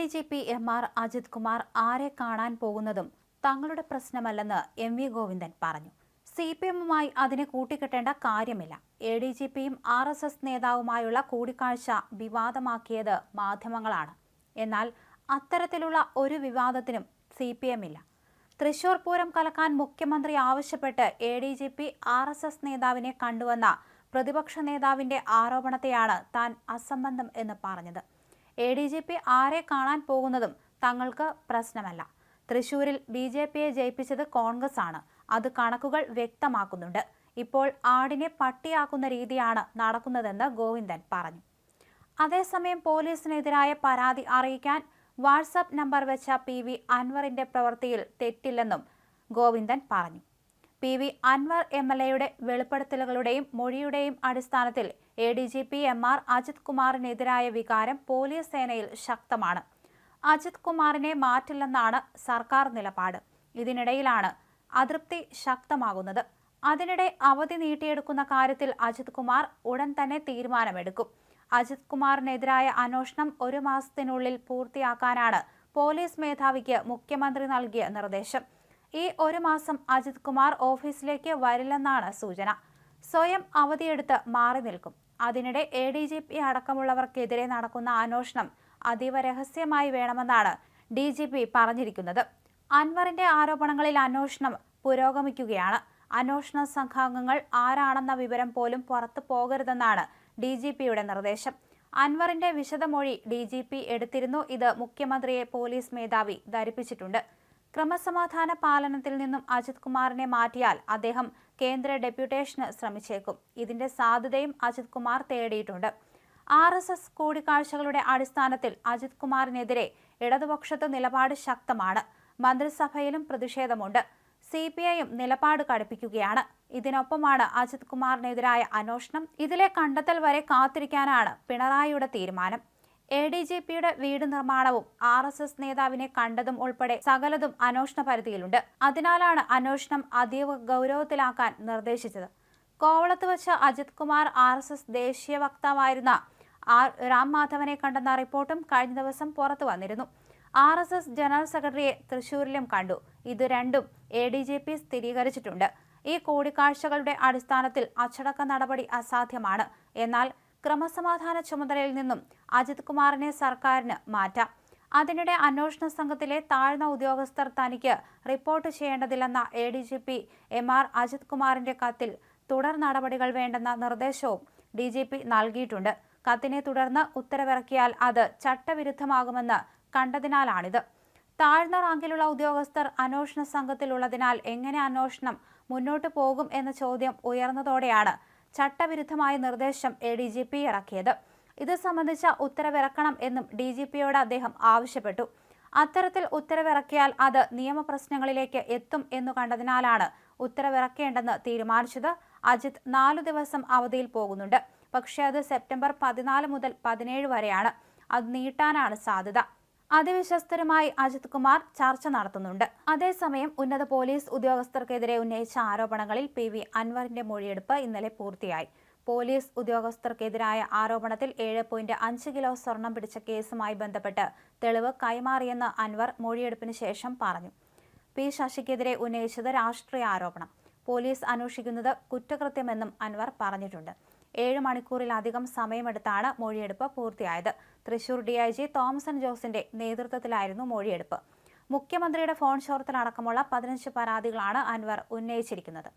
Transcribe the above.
D G P M R Ajith Kumar ആരെ കാണാൻ പോകുന്നതും തങ്ങളുടെ പ്രശ്നമല്ലെന്ന് എം വി ഗോവിന്ദൻ പറഞ്ഞു. സി പി എമ്മുമായി അതിനെ കൂട്ടിക്കെട്ടേണ്ട കാര്യമില്ല. എ ഡി ജി പിയും ആർ എസ് എസ് നേതാവുമായുള്ള കൂടിക്കാഴ്ച വിവാദമാക്കിയത് മാധ്യമങ്ങളാണ്. എന്നാൽ അത്തരത്തിലുള്ള ഒരു വിവാദത്തിനും സി പി എം ഇല്ല തൃശൂർ പൂരം കലക്കാൻ മുഖ്യമന്ത്രി ആവശ്യപ്പെട്ട് A D G P R S S നേതാവിനെ കണ്ടുവന്ന പ്രതിപക്ഷ നേതാവിന്റെ ആരോപണത്തെയാണ് താൻ അസംബന്ധം എന്ന് പറഞ്ഞത്. എ ഡി ജി പി ആരെ കാണാൻ പോകുന്നതും തങ്ങൾക്ക് പ്രശ്നമല്ല. തൃശൂരിൽ ബി ജെ പിയെ ജയിപ്പിച്ചത് കോൺഗ്രസ് ആണ് അത് കണക്കുകൾ വ്യക്തമാക്കുന്നുണ്ട്. ഇപ്പോൾ ആടിനെ പട്ടിയാക്കുന്ന രീതിയാണ് നടക്കുന്നതെന്ന് ഗോവിന്ദൻ പറഞ്ഞു. അതേസമയം പോലീസിനെതിരായ പരാതി അറിയിക്കാൻ വാട്സാപ്പ് നമ്പർ വെച്ച പി വി അൻവറിന്റെ പ്രവൃത്തിയിൽ തെറ്റില്ലെന്നും ഗോവിന്ദൻ പറഞ്ഞു. P V Anvar M L എയുടെ വെളിപ്പെടുത്തലുകളുടെയും മൊഴിയുടെയും അടിസ്ഥാനത്തിൽ A D G P M R Ajith കുമാറിനെതിരായ വികാരം പോലീസ് സേനയിൽ ശക്തമാണ്. അജിത് കുമാറിനെ മാറ്റില്ലെന്നാണ് സർക്കാർ നിലപാട്. ഇതിനിടയിലാണ് അതൃപ്തി ശക്തമാകുന്നത്. അതിനിടെ അവധി നീട്ടിയെടുക്കുന്ന കാര്യത്തിൽ അജിത് കുമാർ ഉടൻ തന്നെ തീരുമാനമെടുക്കും. അജിത് കുമാറിനെതിരായ അന്വേഷണം ഒരു മാസത്തിനുള്ളിൽ പൂർത്തിയാക്കാനാണ് പോലീസ് മേധാവിക്ക് മുഖ്യമന്ത്രി നൽകിയ നിർദ്ദേശം. ഈ ഒരു മാസം അജിത് കുമാർ ഓഫീസിലേക്ക് വരില്ലെന്നാണ് സൂചന. സ്വയം അവധിയെടുത്ത് മാറി നിൽക്കും. അതിനിടെ എ ഡി ജി പി അടക്കമുള്ളവർക്കെതിരെ നടക്കുന്ന അന്വേഷണം അതീവ രഹസ്യമായി വേണമെന്നാണ് ഡി ജി പി പറഞ്ഞിരിക്കുന്നത്. അൻവറിന്റെ ആരോപണങ്ങളിൽ അന്വേഷണം പുരോഗമിക്കുകയാണ്. അന്വേഷണ സംഘാംഗങ്ങൾ ആരാണെന്ന വിവരം പോലും പുറത്തു പോകരുതെന്നാണ് ഡി ജി പിയുടെ നിർദ്ദേശം. അൻവറിന്റെ വിശദമൊഴി ഡി ജി പി എടുത്തിരുന്നു. ഇത് മുഖ്യമന്ത്രിയെ പോലീസ് മേധാവി ധരിപ്പിച്ചിട്ടുണ്ട്. ക്രമസമാധാന പാലനത്തിൽ നിന്നും അജിത് കുമാറിനെ മാറ്റിയാൽ അദ്ദേഹം കേന്ദ്ര ഡെപ്യൂട്ടേഷന് ശ്രമിച്ചേക്കും. ഇതിന്റെ സാധ്യതയും അജിത് കുമാർ തേടിയിട്ടുണ്ട്. ആർ എസ് എസ് കൂടിക്കാഴ്ചകളുടെ അടിസ്ഥാനത്തിൽ അജിത് കുമാറിനെതിരെ ഇടതുപക്ഷത്ത് നിലപാട് ശക്തമാണ്. മന്ത്രിസഭയിലും പ്രതിഷേധമുണ്ട്. സി പി ഐയും നിലപാട് കടുപ്പിക്കുകയാണ്. ഇതിനൊപ്പമാണ് അജിത് കുമാറിനെതിരായ അന്വേഷണം ഇതിലെ കണ്ടെത്തൽ വരെ കാത്തിരിക്കാനാണ് പിണറായിയുടെ തീരുമാനം. എ ഡി ജി പിയുടെ വീട് നിർമ്മാണവും ആർ എസ് എസ് നേതാവിനെ കണ്ടതും ഉൾപ്പെടെ സകലതും അന്വേഷണ പരിധിയിലുണ്ട്. അതിനാലാണ് അന്വേഷണം അതീവ ഗൗരവത്തിലാക്കാൻ നിർദ്ദേശിച്ചത്. കോവളത്ത് വച്ച് Ajith Kumar R S S ദേശീയ വക്താവായിരുന്ന ആർ രാം മാധവനെ കണ്ടെന്ന റിപ്പോർട്ടും കഴിഞ്ഞ ദിവസം പുറത്തു വന്നിരുന്നു. ആർ എസ് എസ് ജനറൽ സെക്രട്ടറിയെ തൃശൂരിലും കണ്ടു. ഇത് രണ്ടും എ ഡി ജി പി സ്ഥിരീകരിച്ചിട്ടുണ്ട്. ഈ കൂടിക്കാഴ്ചകളുടെ അടിസ്ഥാനത്തിൽ അച്ചടക്ക നടപടി അസാധ്യമാണ്. എന്നാൽ ക്രമസമാധാന ചുമതലയിൽ നിന്നും അജിത് കുമാറിനെ സർക്കാരിന് മാറ്റാം. അതിനിടെ അന്വേഷണ സംഘത്തിലെ താഴ്ന്ന ഉദ്യോഗസ്ഥർ തനിക്ക് report ചെയ്യേണ്ടതില്ലെന്ന A D G P M R Ajith കുമാറിന്റെ കത്തിൽ തുടർ നടപടികൾ വേണ്ടെന്ന നിർദ്ദേശവും ഡി ജി പി നൽകിയിട്ടുണ്ട്. കത്തിനെ തുടർന്ന് ഉത്തരവിറക്കിയാൽ അത് ചട്ടവിരുദ്ധമാകുമെന്ന് കണ്ടതിനാലാണിത്. താഴ്ന്ന റാങ്കിലുള്ള ഉദ്യോഗസ്ഥർ അന്വേഷണ സംഘത്തിലുള്ളതിനാൽ എങ്ങനെ അന്വേഷണം മുന്നോട്ടു പോകും എന്ന ചോദ്യം ഉയർന്നതോടെയാണ് ചട്ടവിരുദ്ധമായ നിർദ്ദേശം എ ഡി ജി പി ഇറക്കിയത്. ഇത് സംബന്ധിച്ച ഉത്തരവിറക്കണം എന്നും ഡി ജി പിയോട് അദ്ദേഹം ആവശ്യപ്പെട്ടു. അത്തരത്തിൽ ഉത്തരവിറക്കിയാൽ അത് നിയമപ്രശ്നങ്ങളിലേക്ക് എത്തും എന്നു കണ്ടതിനാലാണ് ഉത്തരവിറക്കേണ്ടെന്ന് തീരുമാനിച്ചത്. അജിത് നാലു ദിവസം അവധിയിൽ പോകുന്നുണ്ട്. പക്ഷേ അത് സെപ്റ്റംബർ പതിനാല് മുതൽ പതിനേഴ് വരെയാണ്. അത് നീട്ടാനാണ് സാധ്യത. അതിവിശ്വസ്തരുമായി അജിത് കുമാർ ചർച്ച നടത്തുന്നുണ്ട്. അതേസമയം ഉന്നത പോലീസ് ഉദ്യോഗസ്ഥർക്കെതിരെ ഉന്നയിച്ച ആരോപണങ്ങളിൽ പി വി അൻവറിന്റെ മൊഴിയെടുപ്പ് ഇന്നലെ പൂർത്തിയായി. പോലീസ് ഉദ്യോഗസ്ഥർക്കെതിരായ ആരോപണത്തിൽ ഏഴ് പോയിന്റ് അഞ്ച് കിലോ സ്വർണം പിടിച്ച കേസുമായി ബന്ധപ്പെട്ട് തെളിവ് കൈമാറിയെന്ന് അൻവർ മൊഴിയെടുപ്പിന് ശേഷം പറഞ്ഞു. പി ശശിക്കെതിരെ ഉന്നയിച്ചത് രാഷ്ട്രീയ ആരോപണം. പോലീസ് അന്വേഷിക്കുന്നത് കുറ്റകൃത്യമെന്നും അൻവർ പറഞ്ഞിട്ടുണ്ട്. ഏഴ് മണിക്കൂറിലധികം സമയമെടുത്താണ് മൊഴിയെടുപ്പ് പൂർത്തിയായത്. Thrissur D I G Thomson ജോസിന്റെ നേതൃത്വത്തിലായിരുന്നു മൊഴിയെടുപ്പ്. മുഖ്യമന്ത്രിയുടെ ഫോൺ ചോർത്തലടക്കമുള്ള പതിനഞ്ച് പരാതികളാണ് അൻവർ ഉന്നയിച്ചിരിക്കുന്നത്.